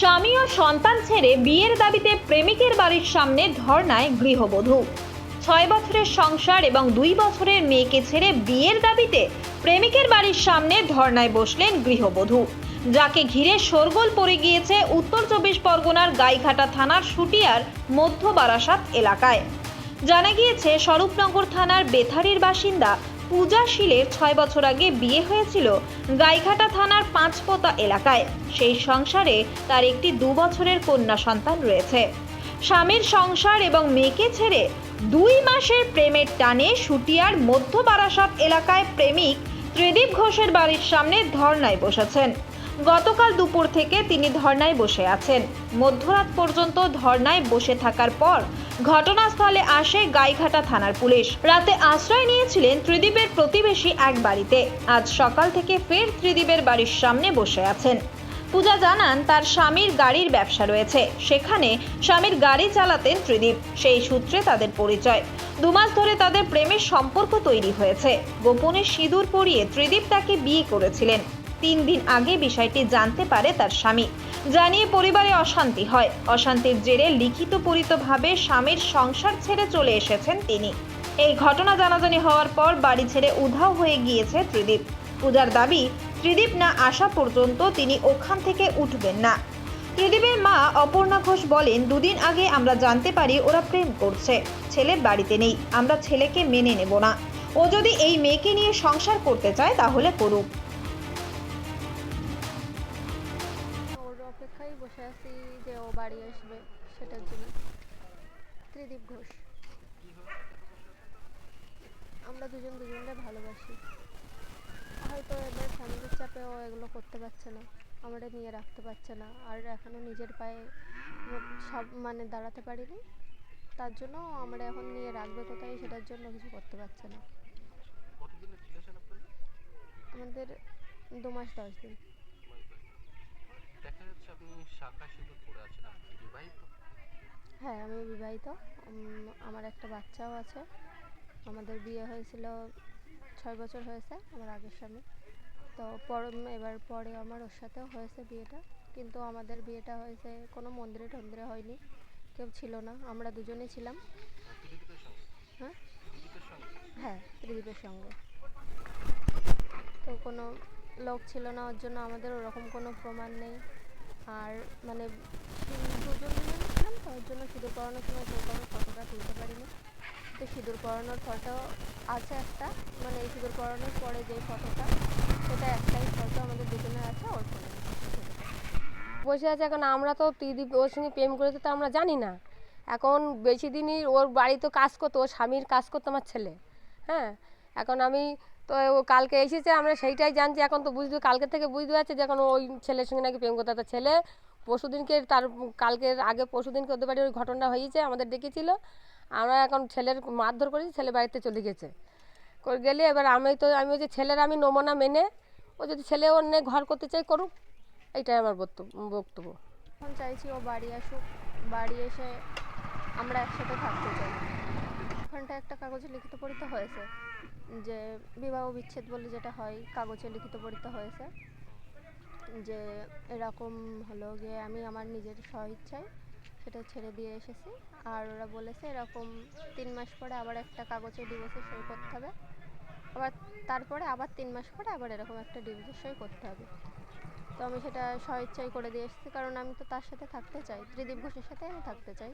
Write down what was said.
স্বামী ও সন্তান ছেড়ে বিয়ের দাবিতে প্রেমিকের বাড়ির সামনে ধর্নায় গৃহবধূ। ছয় বছরের সংসার এবং দুই বছরের মেয়েকে ছেড়ে বিয়ের দাবিতে প্রেমিকের বাড়ির সামনে ধর্নায় বসলেন গৃহবধূ। যাকে ঘিরে শোরগোল পড়ে গিয়েছে উত্তর চব্বিশ পরগনার গাইঘাটা থানার সুটিয়ার মধ্য বারাসাত এলাকায়। জানা গিয়েছে, স্বরূপনগর থানার বেথারির বাসিন্দা পূজা শীলের ছয় বছর আগে বিয়ে হয়েছিল গাইঘাটা থানার পাঁচপোতা এলাকায়। সেই সংসারে তার একটি দু বছরের কন্যা সন্তান রয়েছে। স্বামীর সংসার এবং মেয়েকে ছেড়ে দুই মাসের প্রেমের টানে সুটিয়ার মধ্য বারাসাত এলাকায় প্রেমিক ত্রিদীপ ঘোষের বাড়ির সামনে ধর্নায় বসেছেন। গতকাল দুপুর থেকে তিনি ধর্নায় বসে আছেন। মধ্যরাত পর্যন্ত ধর্নায় বসে থাকার পর ঘটনাস্থলে আসে গাইঘাটা থানার পুলিশ। রাতে আশ্রয় নিয়েছিলেন ত্রিদীপের প্রতিবেশী এক বাড়িতে। আজ সকাল থেকে ফের ত্রিদীপের বাড়ির সামনে বসে আছেন। পূজা জানান, তার স্বামীর গাড়ির ব্যবসা রয়েছে। সেখানে স্বামীর গাড়ি চালাতেন ত্রিদীপ। সেই সূত্রে তাদের পরিচয়। দুমাস ধরে তাদের প্রেমের সম্পর্ক তৈরি হয়েছে। গোপনে সিঁদুর পরিয়ে ত্রিদীপ তাকে বিয়ে করেছিলেন। তিন দিন আগে বিষয়টি জানতে পারে তার স্বামী। জানিয়ে পরিবারে অশান্তি হয়। অশান্তির জেরে লিখিত পরিতভাবে স্বামীর সংসার ছেড়ে চলে এসেছেন তিনি। এই ঘটনা জানাজানি হওয়ার পর বাড়ি ছেড়ে উধাও হয়ে গিয়েছে ত্রিদীপ। পূজার দাবি, ত্রিদীপ না আসা পর্যন্ত তিনি ওখান থেকে উঠবেন না। ত্রিদীপের মা অপর্ণা ঘোষ বলেন, দুদিন আগে আমরা জানতে পারি ওরা প্রেম করছে। ছেলে বাড়িতে নেই। আমরা ছেলেকে মেনে নেব না। ও যদি এই মেয়েকে নিয়ে সংসার করতে চায় তাহলে করুক। বাড়ি আসবে, সেটার জন্য। ত্রিদীপ ঘোষ। আমরা দুজন দুজনকে ভালোবাসি। হয়তো এবার ফ্যামিলির চাপে ও এগুলো করতে পারছে না, আমাদের নিয়ে রাখতে পারছে না, আর এখনও নিজের পায়ে সব মানে দাঁড়াতে পারিনি। তার জন্য আমরা এখন নিয়ে রাখবে কোথায় সেটার জন্য কিছু করতে পারছে না। আমাদের দু মাস দশ দিন। আপনি শাখা সিঁদুর পরে আছেন আপনি বিবাহিত? হ্যাঁ আমি বিবাহিত। আমার একটা বাচ্চাও আছে। আমাদের বিয়ে হয়েছিল ছয় বছর হয়েছে আমার আগের স্বামী। তো পর এবার পরে আমার ওর সাথেও হয়েছে বিয়েটা। কিন্তু আমাদের বিয়েটা হয়েছে কোনো মন্দিরে টন্দিরে হয়নি। কেউ ছিল না আমরা দুজনেই ছিলাম। হ্যাঁ? হ্যাঁ ত্রিদীপের সঙ্গে। তো কোনো লোক ছিল না ওর জন্য আমাদের ওরকম কোনো প্রমাণ নেই। আর মানে দুজন দুজন ছিলাম তো ওর জন্য সিঁদুর পরানোর সময় কেউ কারোর ফটোটা তুলতে পারিনি। তো সিঁদুর পরানোর ফটো আছে একটা মানে এই সিঁদুর পরানোর পরে যে ফটোটা, সেটা একটাই ফটো আমাদের দুজনের আছে, ওর ফোনে বসে আছে এখন, আমরা তো ত্রিদীপ ওর সঙ্গে প্রেম করেছে তো আমরা জানি না। এখন বেশি দিনই ওর বাড়িতে কাজ করতো, ওর স্বামীর কাজ করতো আমার ছেলে। হ্যাঁ এখন আমি তো ও কালকে এসেছে, আমরা সেইটাই জানছি। এখন তো বুঝতে কালকে থেকে বুঝতে পারছি যে এখন ওই ছেলের সঙ্গে নাকি প্রেম করতে তার ছেলে। পরশুদিনকে তার কালকের আগে পরশুদিনকে ওদের বাড়ি ওই ঘটনা হয়েছে, আমাদের ডেকেছিল। আমরা এখন ছেলের মারধর করেছি, ছেলে বাড়িতে চলে গেছে। করে গেলে এবার আমি তো, আমি ওই যে ছেলের আমি নমুনা মেনে, ও যদি ছেলে অন্য ঘর করতে চাই করুক, এইটাই আমার বক্তব্য বক্তব্য। এখন চাইছি ও বাড়ি আসুক, বাড়ি এসে আমরা একসাথে থাকতে চাই। ওখানটা একটা কাগজে লিখিত পড়িত হয়েছে। যে বিবাহ বিচ্ছেদ বলে যেটা হয়, কাগজে লিখিত পড়িত হয়েছে। যে এরকম হলো গিয়ে আমি আমার নিজের স্বইচ্ছায় সেটা ছেড়ে দিয়ে এসেছি। আর ওরা বলেছে এরকম তিন মাস পরে আবার একটা কাগজে ডিভোর্সে সই করতে হবে। আবার তারপরে আবার তিন মাস পরে আবার এরকম একটা ডিভোর্সে সই করতে হবে। তো আমি সেটা স্বইচ্ছাই করে দিয়ে এসেছি, কারণ আমি তো তার সাথে থাকতে চাই। ত্রিদীপ ঘোষের সাথে আমি থাকতে চাই।